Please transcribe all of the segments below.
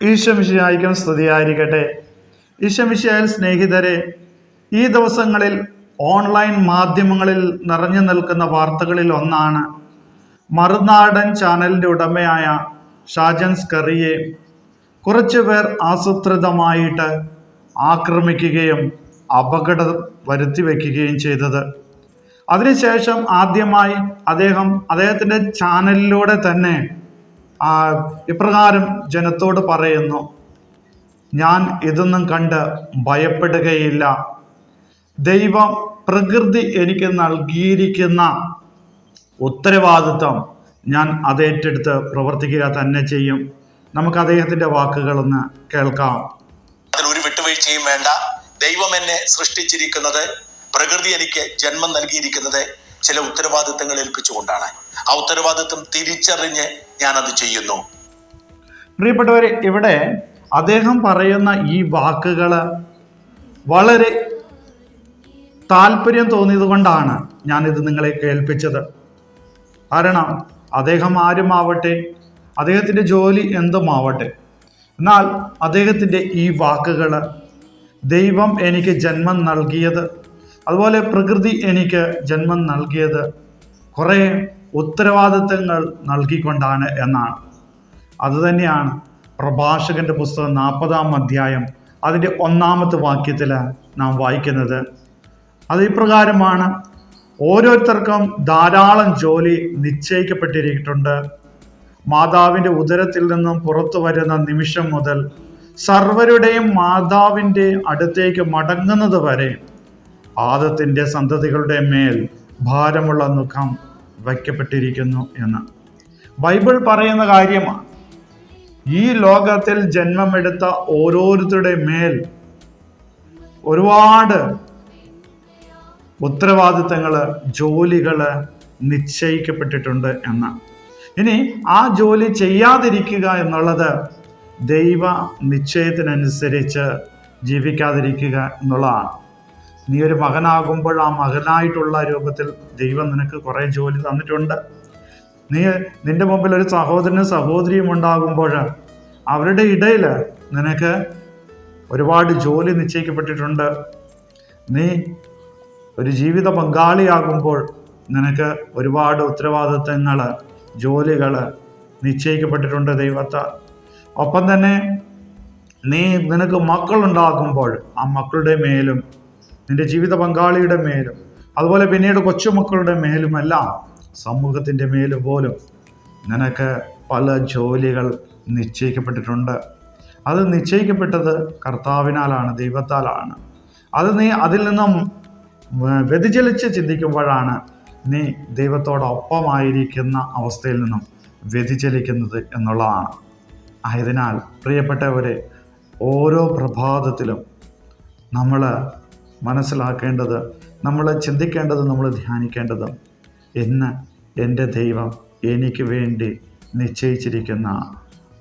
ഈശമിഷിയായിരിക്കും സ്തുതിയായിരിക്കട്ടെ. ഈശ്വമിശിയായ സ്നേഹിതരെ ഈ ദിവസങ്ങളിൽ ഓൺലൈൻ മാധ്യമങ്ങളിൽ നിറഞ്ഞു നിൽക്കുന്ന വാർത്തകളിൽ ഒന്നാണ് മറുനാടൻ ചാനലിന്റെ ഉടമയായ ഷാജൻസ് സ്കറിയെ കുറച്ചു പേർ ആസൂത്രിതമായിട്ട് ആക്രമിക്കുകയും അപകടം വരുത്തി വയ്ക്കുകയും ചെയ്തത്. അതിനുശേഷം ആദ്യമായി അദ്ദേഹം അദ്ദേഹത്തിന്റെ ചാനലിലൂടെ തന്നെ ഇപ്രകാരം ജനത്തോട് പറയുന്നു ഞാൻ ഇതൊന്നും കണ്ട് ഭയപ്പെടുകയില്ല. ദൈവം പ്രകൃതി എനിക്ക് നൽകിയിരിക്കുന്ന ഉത്തരവാദിത്വം ഞാൻ അതേറ്റെടുത്ത് പ്രവർത്തിക്കുക തന്നെ ചെയ്യും. നമുക്ക് അദ്ദേഹത്തിന്റെ വാക്കുകളൊന്ന് കേൾക്കാം. അതിൽ ഒരു വിട്ടുവീഴ്ചയും വേണ്ട. ദൈവം എന്നെ സൃഷ്ടിച്ചിരിക്കുന്നത് പ്രകൃതി എനിക്ക് ജന്മം നൽകിയിരിക്കുന്നത് ചില ഉത്തരവാദിത്തങ്ങൾ ഏൽപ്പിച്ചുകൊണ്ടാണ്. ആ ഉത്തരവാദിത്വം തിരിച്ചറിഞ്ഞ് ഞാൻ അത് ചെയ്യുന്നു. പ്രിയപ്പെട്ടവരെ ഇവിടെ അദ്ദേഹം പറയുന്ന ഈ വാക്കുകൾ വളരെ താല്പര്യം തോന്നിയത് കൊണ്ടാണ് ഞാനിത് നിങ്ങളെ കേൾപ്പിച്ചത്. കാരണം അദ്ദേഹം ആരുമാവട്ടെ അദ്ദേഹത്തിന്റെ ജോലി എന്തുമാവട്ടെ എന്നാൽ അദ്ദേഹത്തിന്റെ ഈ വാക്കുകൾ ദൈവം എനിക്ക് ജന്മം നൽകിയത് അതുപോലെ പ്രകൃതി എനിക്ക് ജന്മം നൽകിയത് കുറേ ഉത്തരവാദിത്തങ്ങൾ നൽകിക്കൊണ്ടാണ് എന്നാണ്. അതുതന്നെയാണ് പ്രഭാഷകന്റെ പുസ്തകം നാൽപ്പതാം അധ്യായം അതിന്റെ ഒന്നാമത്തെ വാക്യത്തിൽ നാം വായിക്കുന്നത്. അത് ഇപ്രകാരമാണ് ഓരോരുത്തർക്കും ധാരാളം ജോലി നിശ്ചയിക്കപ്പെട്ടിരിക്കുന്നുണ്ട്. മാതാവിന്റെ ഉദരത്തിൽ നിന്നും പുറത്തു വരുന്ന നിമിഷം മുതൽ സർവരുടെയും മാതാവിന്റെ അടുത്തേക്ക് മടങ്ങുന്നത് വരെ ആദത്തിന്റെ സന്തതികളുടെ മേൽ ഭാരമുള്ള മുഖം വയ്ക്കപ്പെട്ടിരിക്കുന്നു എന്ന്. ബൈബിൾ പറയുന്ന കാര്യമാണ്. ഈ ലോകത്തിൽ ജന്മമെടുത്ത ഓരോരുത്തരുടെ മേൽ ഒരുപാട് ഉത്തരവാദിത്തങ്ങൾ ജോലികൾ നിശ്ചയിക്കപ്പെട്ടിട്ടുണ്ട് എന്ന്. ഇനി ആ ജോലി ചെയ്യാതിരിക്കുക എന്നുള്ളത് ദൈവ നിശ്ചയത്തിനനുസരിച്ച് ജീവിക്കാതിരിക്കുക എന്നുള്ളതാണ്. നീ ഒരു മകനാകുമ്പോൾ ആ മകനായിട്ടുള്ള രൂപത്തിൽ ദൈവം നിനക്ക് കുറേ ജോലി തന്നിട്ടുണ്ട്. നീ നിന്റെ മുമ്പിൽ ഒരു സഹോദരനും സഹോദരിയും ഉണ്ടാകുമ്പോൾ അവരുടെ ഇടയിൽ നിനക്ക് ഒരുപാട് ജോലി നിശ്ചയിക്കപ്പെട്ടിട്ടുണ്ട്. നീ ഒരു ജീവിത പങ്കാളിയാകുമ്പോൾ നിനക്ക് ഒരുപാട് ഉത്തരവാദിത്തങ്ങൾ ജോലികൾ നിശ്ചയിക്കപ്പെട്ടിട്ടുണ്ട് ദൈവത്താൽ. ഒപ്പം തന്നെ നീ നിനക്ക് മക്കളുണ്ടാകുമ്പോൾ ആ മക്കളുടെ മേലും നിന്റെ ജീവിത പങ്കാളിയുടെ മേലും അതുപോലെ പിന്നീട് കൊച്ചുമക്കളുടെ മേലുമെല്ലാം സമൂഹത്തിന്റെ മേലും പോലും നിനക്ക് പല ജോലികൾ നിശ്ചയിക്കപ്പെട്ടിട്ടുണ്ട്. അത് നിശ്ചയിക്കപ്പെട്ടത് കർത്താവിനാലാണ് ദൈവത്താലാണ്. അത് നീ അതിൽ നിന്നും വ്യതിചലിച്ച് ചിന്തിക്കുമ്പോഴാണ് നീ ദൈവത്തോടൊപ്പമായിരിക്കുന്ന അവസ്ഥയിൽ നിന്നും വ്യതിചലിക്കുന്നത് എന്നുള്ളതാണ്. ആയതിനാൽ പ്രിയപ്പെട്ടവരെ ഓരോ പ്രഭാതത്തിലും നമ്മൾ മനസ്സിലാക്കേണ്ടത് നമ്മൾ ചിന്തിക്കേണ്ടത് നമ്മൾ ധ്യാനിക്കേണ്ടത്. ഇന്ന് എന്റെ ദൈവം എനിക്ക് വേണ്ടി നിശ്ചയിച്ചിരിക്കുന്ന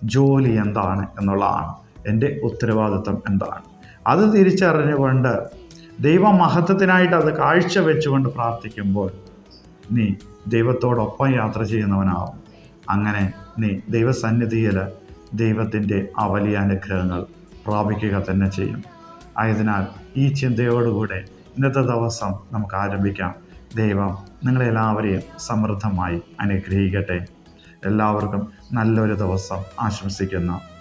ജോലി എന്താണ് എന്നുള്ളതാണ് എന്റെ ഉത്തരവാദിത്വം എന്താണ്. അത് തിരിച്ചറിഞ്ഞുകൊണ്ട് ദൈവമഹത്വത്തിനായിട്ട് അത് കാഴ്ച വെച്ചുകൊണ്ട് പ്രാർത്ഥിക്കുമ്പോൾ നീ ദൈവത്തോടൊപ്പം യാത്ര ചെയ്യുന്നവനാവും. അങ്ങനെ നീ ദൈവസന്നിധിയിൽ ദൈവത്തിന്റെ ആ വലിയ അനുഗ്രഹങ്ങൾ പ്രാപിക്കുക തന്നെ ചെയ്യും. ആയതിനാൽ ഈ ചിന്തയോടുകൂടെ ഇന്നത്തെ ദിവസം നമുക്ക് ആരംഭിക്കാം. ദൈവം നിങ്ങളെല്ലാവരെയും സമൃദ്ധമായി അനുഗ്രഹിക്കട്ടെ. എല്ലാവർക്കും നല്ലൊരു ദിവസം ആശംസിക്കുന്നു.